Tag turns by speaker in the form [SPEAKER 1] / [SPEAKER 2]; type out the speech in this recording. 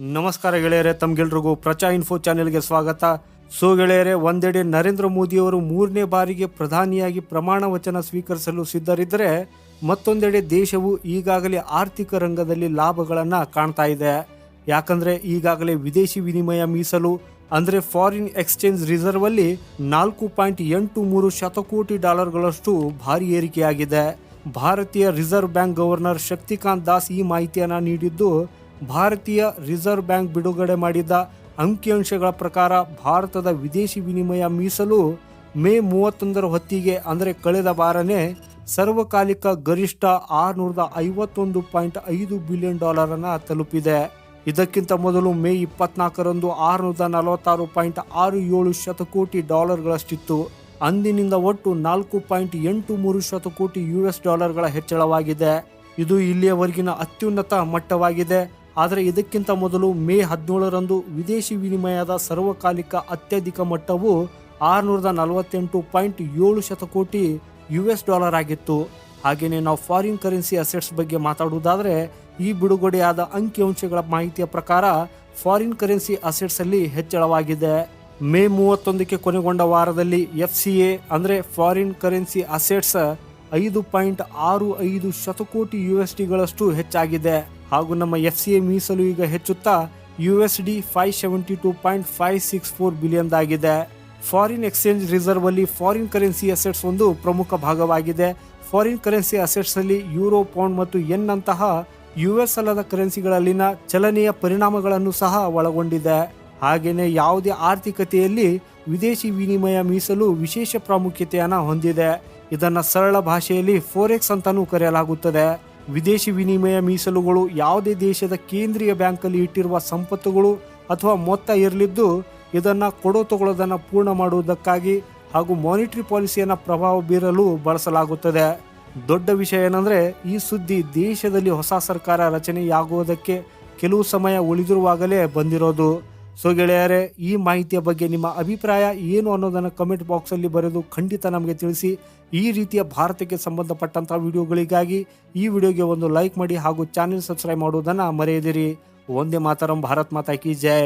[SPEAKER 1] ನಮಸ್ಕಾರ ಗೆಳೆಯರೆ ತಮ್ಗೆಲ್ರಿಗೂ ಪ್ರಚಾ ಇನ್ಫೋ ಚಾನೆಲ್ಗೆ ಸ್ವಾಗತ. ಸೊ ಗೆಳೆಯರೆ, ಒಂದೆಡೆ ನರೇಂದ್ರ ಮೋದಿಯವರು ಮೂರನೇ ಬಾರಿಗೆ ಪ್ರಧಾನಿಯಾಗಿ ಪ್ರಮಾಣ ವಚನ ಸ್ವೀಕರಿಸಲು ಸಿದ್ಧರಿದ್ದರೆ ಮತ್ತೊಂದೆಡೆ ದೇಶವು ಈಗಾಗಲೇ ಆರ್ಥಿಕ ರಂಗದಲ್ಲಿ ಲಾಭಗಳನ್ನು ಕಾಣ್ತಾ ಇದೆ. ಯಾಕಂದ್ರೆ ಈಗಾಗಲೇ ವಿದೇಶಿ ವಿನಿಮಯ ಮೀಸಲು, ಅಂದರೆ ಫಾರಿನ್ ಎಕ್ಸ್ಚೇಂಜ್ ರಿಸರ್ವ್ ಅಲ್ಲಿ ನಾಲ್ಕು ಪಾಯಿಂಟ್ ಎಂಟು ಮೂರು ಶತಕೋಟಿ ಡಾಲರ್ಗಳಷ್ಟು ಭಾರಿ ಏರಿಕೆಯಾಗಿದೆ. ಭಾರತೀಯ reserve bank governor Shaktikanta Das ಈ ಮಾಹಿತಿಯನ್ನು ನೀಡಿದ್ದು ಭಾರತೀಯ ರಿಸರ್ವ್ ಬ್ಯಾಂಕ್ ಬಿಡುಗಡೆ ಮಾಡಿದ್ದ ಅಂಕಿಅಂಶಗಳ ಪ್ರಕಾರ ಭಾರತದ ವಿದೇಶಿ ವಿನಿಮಯ ಮೀಸಲು ಮೇ ಮೂವತ್ತೊಂದರ ಹೊತ್ತಿಗೆ, ಅಂದರೆ ಕಳೆದ ವಾರನೇ ಸರ್ವಕಾಲಿಕ ಗರಿಷ್ಠ ಆರುನೂರದ ಐವತ್ತೊಂದು ಪಾಯಿಂಟ್ ಐದು ಬಿಲಿಯನ್ ಡಾಲರ್ ಅನ್ನ ತಲುಪಿದೆ. ಇದಕ್ಕಿಂತ ಮೊದಲು ಮೇ ಇಪ್ಪತ್ನಾಲ್ಕರಂದು ಆರುನೂರ ನಲವತ್ತಾರು ಪಾಯಿಂಟ್ ಆರು ಏಳು ಶತಕೋಟಿ ಡಾಲರ್ಗಳಷ್ಟಿತ್ತು. ಅಂದಿನಿಂದ ಒಟ್ಟು ನಾಲ್ಕು ಪಾಯಿಂಟ್ ಎಂಟು ಮೂರು ಶತಕೋಟಿ ಯು ಎಸ್ ಡಾಲರ್ಗಳ ಹೆಚ್ಚಳವಾಗಿದೆ. ಇದು ಇಲ್ಲಿಯವರೆಗಿನ ಅತ್ಯುನ್ನತ ಮಟ್ಟವಾಗಿದೆ. ಆದರೆ ಇದಕ್ಕಿಂತ ಮೊದಲು ಮೇ ಹದಿನೇಳರಂದು ವಿದೇಶಿ ವಿನಿಮಯದ ಸರ್ವಕಾಲಿಕ ಅತ್ಯಧಿಕ ಮಟ್ಟವು ಆರುನೂರದ ನಲವತ್ತೆಂಟು ಪಾಯಿಂಟ್ ಏಳು ಶತಕೋಟಿ ಯು ಎಸ್ ಡಾಲರ್ ಆಗಿತ್ತು. ಹಾಗೆಯೇ ನಾವು ಫಾರಿನ್ ಕರೆನ್ಸಿ ಅಸೆಟ್ಸ್ ಬಗ್ಗೆ ಮಾತಾಡುವುದಾದರೆ, ಈ ಬಿಡುಗಡೆಯಾದ ಅಂಕಿಅಂಶಗಳ ಮಾಹಿತಿಯ ಪ್ರಕಾರ ಫಾರಿನ್ ಕರೆನ್ಸಿ ಅಸೆಟ್ಸಲ್ಲಿ ಹೆಚ್ಚಳವಾಗಿದೆ. ಮೇ ಮೂವತ್ತೊಂದಕ್ಕೆ ಕೊನೆಗೊಂಡ ವಾರದಲ್ಲಿ ಎಫ್ ಸಿ ಎ ಅಂದರೆ ಫಾರಿನ್ ಕರೆನ್ಸಿ ಅಸೆಟ್ಸ್ ಐದು ಪಾಯಿಂಟ್ ಆರು ಐದು ಶತಕೋಟಿ ಯು ಎಸ್ ಡಿಗಳಷ್ಟು ಹೆಚ್ಚಾಗಿದೆ. ಹಾಗೂ ನಮ್ಮ ಎಫ್ ಸಿ ಎ ಮೀಸಲು ಈಗ ಹೆಚ್ಚುತ್ತಾ U S D five seventy two point five six four billion ಆಗಿದೆ ಫಾರಿನ್ ಎಕ್ಸ್ಚೇಂಜ್ ರಿಸರ್ವ್ ಅಲ್ಲಿ ಫಾರಿನ್ ಕರೆನ್ಸಿ ಅಸೆಟ್ಸ್ ಒಂದು ಪ್ರಮುಖ ಭಾಗವಾಗಿದೆ. ಫಾರಿನ್ ಕರೆನ್ಸಿ ಅಸೆಟ್ಸ್ ಅಲ್ಲಿ ಯೂರೋ, ಪೌಂಡ್ ಮತ್ತು ಎನ್ ಅಂತಹ ಯು ಎಸ್ ಅಲ್ಲದ ಕರೆನ್ಸಿಗಳಲ್ಲಿನ ಚಲನೆಯ ಪರಿಣಾಮಗಳನ್ನು ಸಹ ಒಳಗೊಂಡಿದೆ. ಹಾಗೆಯೇ ಯಾವುದೇ ಆರ್ಥಿಕತೆಯಲ್ಲಿ ವಿದೇಶಿ ವಿನಿಮಯ ಮೀಸಲು ವಿಶೇಷ ಪ್ರಾಮುಖ್ಯತೆಯನ್ನು ಹೊಂದಿದೆ. ಇದನ್ನು ಸರಳ ಭಾಷೆಯಲ್ಲಿ ಫೋರೆಕ್ಸ್ ಅಂತಲೂ ಕರೆಯಲಾಗುತ್ತದೆ. ವಿದೇಶಿ ವಿನಿಮಯ ಮೀಸಲುಗಳು ಯಾವುದೇ ದೇಶದ ಕೇಂದ್ರೀಯ ಬ್ಯಾಂಕಲ್ಲಿ ಇಟ್ಟಿರುವ ಸಂಪತ್ತುಗಳು ಅಥವಾ ಮೊತ್ತ ಇರಲಿದ್ದು ಇದನ್ನು ಕೊಡೋ ತಗೊಳ್ಳೋದನ್ನು ಪೂರ್ಣ ಮಾಡುವುದಕ್ಕಾಗಿ ಹಾಗೂ ಮಾನಿಟರಿ ಪಾಲಿಸಿಯನ್ನು ಪ್ರಭಾವ ಬೀರಲು ಬಳಸಲಾಗುತ್ತದೆ. ದೊಡ್ಡ ವಿಷಯ ಏನಂದರೆ ಈ ಸುದ್ದಿ ದೇಶದಲ್ಲಿ ಹೊಸ ಸರ್ಕಾರ ರಚನೆಯಾಗುವುದಕ್ಕೆ ಕೆಲವು ಸಮಯ ಉಳಿದಿರುವಾಗಲೇ ಬಂದಿರೋದು. ಸೊ ಗೆಳೆಯರೆ, ಈ ಮಾಹಿತಿಯ ಬಗ್ಗೆ ನಿಮ್ಮ ಅಭಿಪ್ರಾಯ ಏನು ಅನ್ನೋದನ್ನು ಕಮೆಂಟ್ ಬಾಕ್ಸಲ್ಲಿ ಬರೆದು ಖಂಡಿತ ನಮಗೆ ತಿಳಿಸಿ. ಈ ರೀತಿಯ ಭಾರತಕ್ಕೆ ಸಂಬಂಧಪಟ್ಟಂಥ ವಿಡಿಯೋಗಳಿಗಾಗಿ ಈ ವಿಡಿಯೋಗೆ ಒಂದು ಲೈಕ್ ಮಾಡಿ ಹಾಗೂ ಚಾನೆಲ್ ಸಬ್ಸ್ಕ್ರೈಬ್ ಮಾಡುವುದನ್ನು ಮರೆಯದಿರಿ. ಒಂದೇ ಮಾತರಂ, ಭಾರತ್ ಮಾತಾ ಕಿ ಜೈ.